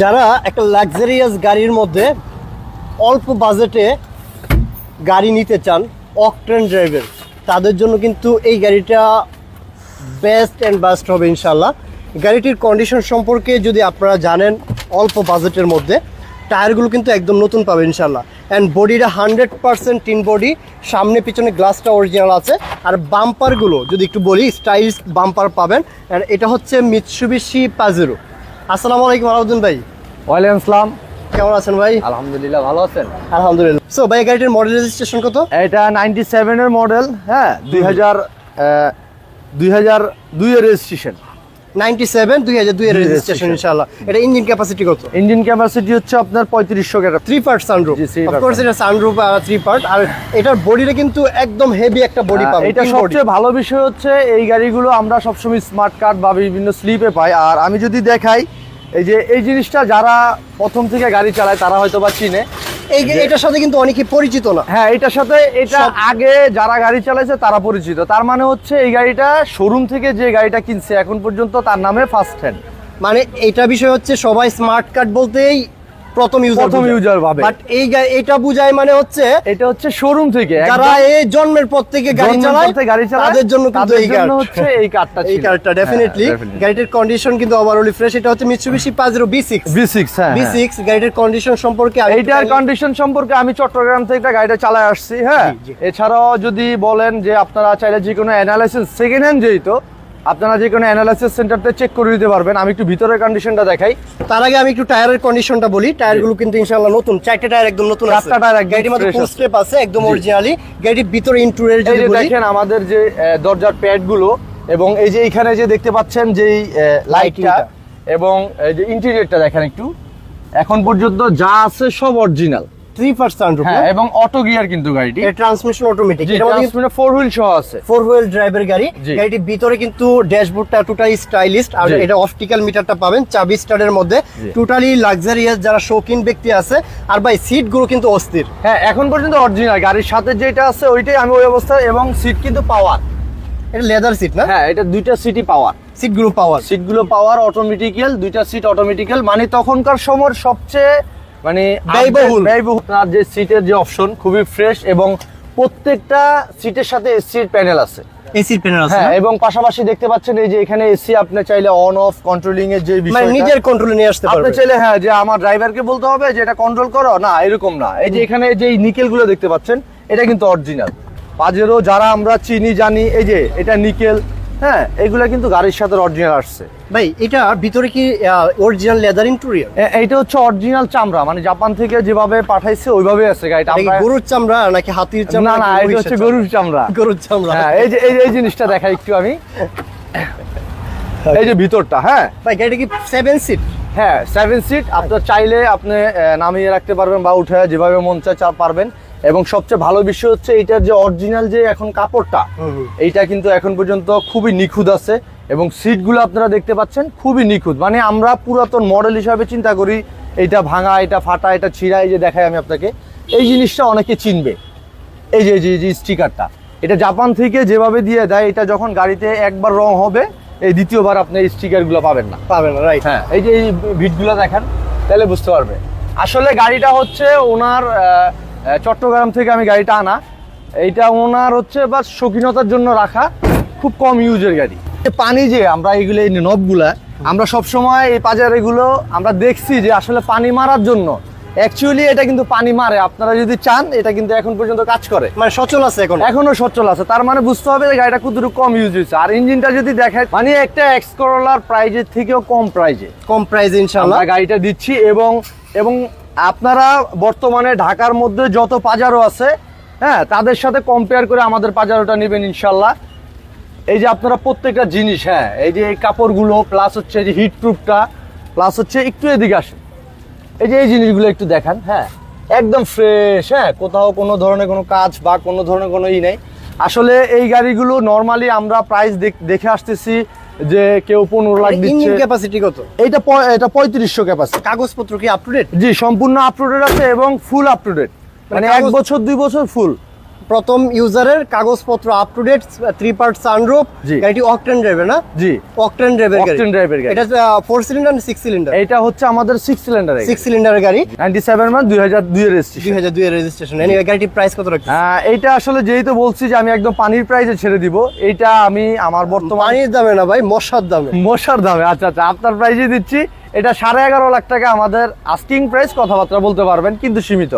যারা একটা লাক্সারিয়াস গাড়ির মধ্যে অল্প বাজেটে গাড়ি নিতে চান অকট্রেন ড্রাইভার তাদের জন্য কিন্তু এই গাড়িটা বেস্ট অ্যান্ড বাস্ট হবে ইনশাল্লাহ গাড়িটির কন্ডিশন সম্পর্কে যদি আপনারা জানেন অল্প বাজেটের মধ্যে, টায়ারগুলো কিন্তু একদম নতুন পাবেন ইনশাল্লাহ অ্যান্ড বডিটা হান্ড্রেড পার্সেন্ট টিন বডি সামনে পিছনে গ্লাসটা অরিজিনাল আছে। আর বাম্পারগুলো যদি একটু বলি স্টাইলিশ বাম্পার পাবেন। অ্যান্ড এটা হচ্ছে মিৎসুবিশি পাজেরো আসসালামু আলাইকুম আলাউদ্দিন ভাই। ওয়ালাইকুম আসসালাম কেমন আছেন ভাই? আলহামদুলিল্লাহ ভালো আছেন? আলহামদুলিল্লাহ। সো ভাই গাড়িটির মডেল রেজিস্ট্রেশন কত? এটা নাইনটি সেভেনের মডেল হ্যাঁ? দুই হাজার দুই হাজার দুইয়ের রেজিস্ট্রেশন রেজিস্ট্রেশন। এটা ইঞ্জিন ক্যাপাসিটি কত? ইঞ্জিন ক্যাপাসিটি হচ্ছে আপনার three part sunroof of course এটা সানরুফ থ্রি পার্ট আর এটার বডিটা কিন্তু একদম হেভি একটা বডি পাবে এটা সবচেয়ে ভালো বিষয় হচ্ছে এই গাড়িগুলো আমরা সবসময় স্মার্ট কার্ড বা বিভিন্ন স্লিপে পাই। আর আমি যদি দেখাই এই যে এই জিনিসটা যারা প্রথম থেকে গাড়ি চালায় তারা হয়তো বা চিনে। এই এটার সাথে কিন্তু অনেকে পরিচিত না। হ্যাঁ এটার সাথে এটা আগে যারা গাড়ি চালাইছে তারা পরিচিত। তার মানে হচ্ছে এই গাড়িটা শোরুম থেকে যে গাড়িটা কিনছে এখন পর্যন্ত তার নামে ফার্স্ট হ্যান্ড মানে এটা বিষয় হচ্ছে সবাই স্মার্ট কার্ড বলতেই প্রথম ইউজার প্রথম user ভাবে। বাট এই এটা বুঝায় মানে হচ্ছে এটা হচ্ছে শোরুম থেকে যারা এই জন্মের পর থেকে গাড়ি চালায় গাড়ি চালায়, তাদের জন্য কিন্তু এই কার্ড হচ্ছে এই কার্ডটা এই কার্ডটা হ্যাঁ, ডেফিনেটলি definitely। গাড়িটির কন্ডিশন কিন্তু ওভারঅলি ফ্রেশ এটা হচ্ছে Mitsubishi Pajero B six V6 হ্যাঁ বি হ্যাঁ। সিক্স গাড়িটির কন্ডিশন সম্পর্কে আমি এইটার কন্ডিশন সম্পর্কে আমি চট্টগ্রাম থেকে একটা গাড়িটা চালায় আসছি হ্যাঁ। এছাড়াও যদি বলেন যে আপনারা চাইলে যে কোনো অ্যানালাইসিস সেকেন্ড হ্যান্ড যেহেতু আপনারা যে কোনো অ্যানালাইসিস সেন্টারতে চেক করে দিতে পারবেন। আমি একটু ভিতরের কন্ডিশনটা দেখাই। তার আগে আমি একটু টায়ারের কন্ডিশনটা বলি। টায়ারগুলো কিন্তু ইনশাআল্লাহ নতুন। চারটে টায়ার একদম নতুন আছে। চারটা টায়ার গাড়িটির মধ্যে ফুল স্টেপ আছে। একদম। অরিজিনালি গাড়িটির ভিতরে ইন্টুরিয়ার যদি দেখেন আমাদের যে দরজার প্যাডগুলো এবং এই যে এখানে যে দেখতে পাচ্ছেন যে লাইটটা এবং এই যে ইন্টেরিয়রটা দেখেন একটু। এখন পর্যন্ত যা আছে সব অরিজিনাল থ্রি পার্ট সানরুফ হ্যাঁ এবং অটো গিয়ার কিন্তু গাড়িটি। এর ট্রান্সমিশন অটোমেটিক এটার মধ্যে ফোর হুইল সহ আছে। ফোর হুইল ড্রাইভের গাড়ি। জি। গাড়িটির ভিতরে কিন্তু ড্যাশবোর্ডটা টোটালি স্টাইলিস্ট আর এটা অপটিক্যাল মিটারটা পাবেন চাবি স্টারের মধ্যে। টোটালি লাক্সারিয়াস যারা শৌখিন ব্যক্তি আছে আর ভাই সিটগুলো কিন্তু অস্থির। হ্যাঁ এখন পর্যন্ত অরিজিনাল গাড়ির সাথে যেটা আছে ওইটাই আমি ওই অবস্থায় এবং সিট কিন্তু পাওয়ার এটা লেদার সিট না? হ্যাঁ এটা দুইটা সিটই পাওয়ার সিটগুলো পাওয়ার সিটগুলো পাওয়ার অটোমেটিক্যাল দুইটা সিট অটোমেটিক্যাল মানে তখনকার সময়ের সবচেয়ে মানে ব্যয়বহুল। ব্যয়বহুল। আপনার যে সিটের যে অপশন খুবই ফ্রেশ এবং প্রত্যেকটা সিটের সাথে এসির প্যানেল আছে। এসির প্যানেল আছে হ্যাঁ এবং পাশাপাশি দেখতে পাচ্ছেন এই যে এখানে এসি আপনি চাইলে অন অফ কন্ট্রোলিং এর যে মানে নিজের কন্ট্রোলে নিয়ে আসতে আপনি চাইলে হ্যাঁ যে আমার ড্রাইভারকে বলতে হবে যে এটা কন্ট্রোল করো না এরকম না। এই যে এখানে যে নিকেলগুলো দেখতে পাচ্ছেন এটা কিন্তু অরিজিনাল পাজেরও যারা আমরা চিনি জানি এই যে এটা নিকেল হ্যাঁ এগুলা কিন্তু গাড়ির সাথে অরিজিনাল আসছে। ভাই এটা ভিতরে কি অরিজিনাল লেদার ইন্টেরিয়র এ- এইটা হচ্ছে অরিজিনাল চামড়া মানে জাপান থেকে যেভাবে পাঠাইছে ওইভাবে আছে গাড়িটা। আমরা গরুর চামড়া নাকি হাতির চামড়া না না এটা হচ্ছে গরুর চামড়া। গরুর চামড়া। হ্যাঁ এই যে এই যে- এই জিনিসটা দেখাই একটু আমি। এই যে ভিতরটা হ্যাঁ। ভাই গাড়িটা কি সেভেন সিট হ্যাঁ সেভেন সিট আপনার চাইলে আপনি নামিয়ে রাখতে পারবেন বা উঠে যেভাবে মন চায় চা পারবেন। এবং সবচেয়ে ভালো বিষয় হচ্ছে এইটার যে অরিজিনাল যে এখন কাপড়টা এইটা কিন্তু এখন পর্যন্ত খুবই নিখুঁত আছে এবং সিটগুলো আপনারা দেখতে পাচ্ছেন খুবই নিখুঁত। মানে আমরা পুরাতন মডেল হিসাবে চিন্তা করি এইটা ভাঙা এটা ফাটা এটা ছিঁড়া এই যে দেখাই আমি আপনাকে। এই জিনিসটা অনেকে চিনবে। এই যে এই যে- স্টিকারটা। এটা জাপান থেকে যেভাবে দিয়ে দেয় এটা যখন গাড়িতে একবার রং হবে এই দ্বিতীয়বার আপনি এই স্টিকারগুলো পাবেন না। পাবেন না রাইট হ্যাঁ এই যে এই ভিটগুলো দেখেন তাহলে বুঝতে পারবে। আসলে গাড়িটা হচ্ছে ওনার চট্টগ্রাম থেকে আমি গাড়িটা আনা। এইটা ওনার হচ্ছে বা শৌখিনতার জন্য রাখা খুব কম ইউজের গাড়ি। এই পানি যে আমরা এইগুলো এই নবগুলা আমরা সব সময় এই পাজার এগুলো আমরা দেখছি যে আসলে পানি মারার জন্য। অ্যাকচুয়ালি এটা কিন্তু পানি মারে। আপনারা যদি চান এটা কিন্তু এখন পর্যন্ত কাজ করে। মানে সচল আছে এখন? এখনও সচ্ছল আছে। তার মানে বুঝতে হবে যে গাড়িটা কতটুকু কম ইউজ হয়েছে। আর ইঞ্জিনটা যদি দেখায় মানে একটা এক্স করোলার প্রাইজের থেকেও কম প্রাইজে কম প্রাইস ইনশাআল্লাহ। গাড়িটা দিচ্ছি এবং এবং আপনারা বর্তমানে ঢাকার মধ্যে যত পাজারো আছে হ্যাঁ তাদের সাথে কম্পেয়ার করে আমাদের পাজারোটা নেবেন ইনশাল্লাহ। এই যে আপনারা প্রত্যেকটা জিনিস হ্যাঁ এই যে এই কাপড়গুলো প্লাস হচ্ছে এই যে হিট প্রুফটা প্লাস হচ্ছে একটু এদিকে আসেন। এই যে এই জিনিসগুলো একটু দেখান হ্যাঁ একদম ফ্রেশ হ্যাঁ কোথাও কোনো ধরনের কোনো কাজ বা কোনো ধরনের কোনো ই নেই। আসলে এই গাড়িগুলো নর্মালি আমরা প্রাইস দেখে আসতেছি যে কেউ পনেরো লাখ দিচ্ছে। ক্যাপাসিটি কত? এটা এটা পঁয়ত্রিশশো ক্যাপাসিটি কাগজপত্র কি আপ টু ডেট জি সম্পূর্ণ আপ টু ডেট আছে এবং ফুল আপ টু ডেট মানে এক বছর দুই বছর ফুল প্রথম ইউজারের কাগজপত্র up to date three part sunroof. গাড়িটি অকটেন ড্রাইভের না? জি। অকটেন ড্রাইভের গাড়ি। drive গাড়ি। এটা ফোর সিলিন্ডার সিক্স সিলিন্ডার এইটা হচ্ছে আমাদের সিক্স সিলিন্ডার সিক্স সিলিন্ডারের গাড়ি। নাইনটি সেভেন মান দুই হাজার দুই দুই রেজিস্ট্রেশন হাজার দুই রেজিস্ট্রেশন এনিওয়ে গাড়িটির প্রাইস কত রাখছে এইটা আসলে যেহেতু বলছি যে আমি একদম পানির প্রাইসে ছেড়ে দিব এইটা আমি আমার বর্তমান পানির দামে না ভাই মশার দামে। মশার দামে আচ্ছা আচ্ছা আপনার প্রাইসে দিচ্ছি। এটা সাড়ে এগারো লাখ টাকা আমাদের আস্কিং প্রাইস কথাবার্তা বলতে পারবেন কিন্তু সীমিত।